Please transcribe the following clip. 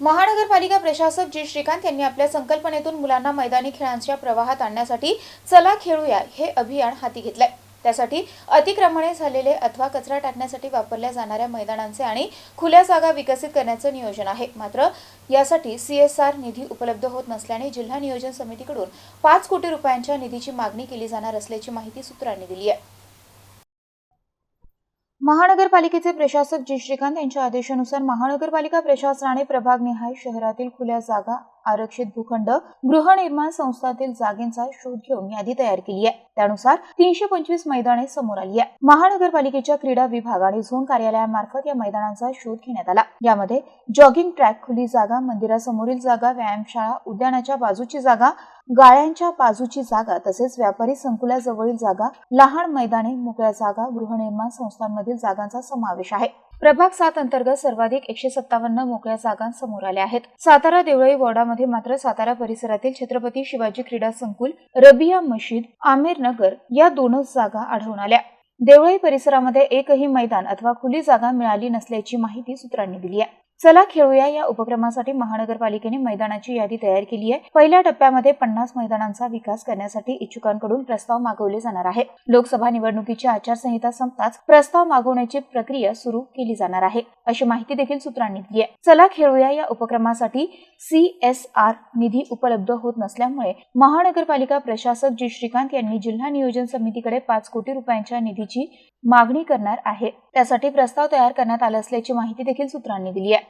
महानगरपालिका प्रशासक जी श्रीकांत यांनी आपल्या संकल्पनेतून मुलांना मैदानी खेळांच्या प्रवाहात आणण्यासाठी चला खेळूया हे अभियान हाती घेतलंय. त्यासाठी अतिक्रमणे झालेले अथवा कचरा टाकण्यासाठी वापरल्या जाणाऱ्या मैदानांचे आणि खुल्या जागा विकसित करण्याचं नियोजन आहे. मात्र यासाठी सीएसआर निधी उपलब्ध होत नसल्याने जिल्हा नियोजन समितीकडून पाच कोटी रुपयांच्या निधीची मागणी केली जाणार असल्याची माहिती सूत्रांनी दिली आहे. महानगरपालिकेचे प्रशासक जी. श्रीकांत यांच्या आदेशानुसार महानगरपालिका प्रशासनाने प्रभागनिहाय शहरातील खुल्या जागा आरक्षित भूखंड गृहनिर्माण संस्थातील जागेचा शोध घेऊन यादी तयार केली आहे. त्यानुसार तीनशे पंचवीस मैदाने समोर आली आहे महानगरपालिकेच्या क्रीडा विभाग आणि झोन कार्यालयामार्फत या मैदानांचा शोध घेण्यात आला. यामध्ये जॉगिंग ट्रॅक खुली जागा मंदिरासमोरील जागा व्यायामशाळा उद्यानाच्या बाजूची जागा गाळ्यांच्या बाजूची जागा तसेच व्यापारी संकुलाजवळील जागा लहान मैदाने मोकळ्या जागा गृहनिर्माण संस्थांमधील जागांचा समावेश आहे. प्रभाग सात अंतर्गत सर्वाधिक एकशे सत्तावन्न मोकळ्या जागा समोर आल्या आहेत. सातारा देवळी वॉर्डामध्ये मात्र सातारा परिसरातील छत्रपती शिवाजी क्रीडा संकुल रबिया मशीद आमेर नगर या दोनच जागा आढळून आल्या. देवळी परिसरामध्ये एकही मैदान अथवा खुली जागा मिळाली नसल्याची माहिती सूत्रांनी दिली आहे. चला खेळूया या उपक्रमासाठी महानगरपालिकेने मैदानाची यादी तयार केली आहे. पहिल्या टप्प्यामध्ये पन्नास मैदानांचा विकास करण्यासाठी इच्छुकांकडून प्रस्ताव मागवले जाणार आहे. लोकसभा निवडणुकीची आचारसंहिता संपताच प्रस्ताव मागवण्याची प्रक्रिया सुरू केली जाणार आहे. अशी माहिती देखील सूत्रांनी दिली आहे. चला खेळूया या उपक्रमासाठी सीएसआर निधी उपलब्ध होत नसल्यामुळे महानगरपालिका प्रशासक जी श्रीकांत यांनी जिल्हा नियोजन समितीकडे पाच कोटी रुपयांच्या निधीची मागणी करणार आहे. त्यासाठी प्रस्ताव तयार करण्यात आला असल्याची माहिती देखील सूत्रांनी दिली आहे.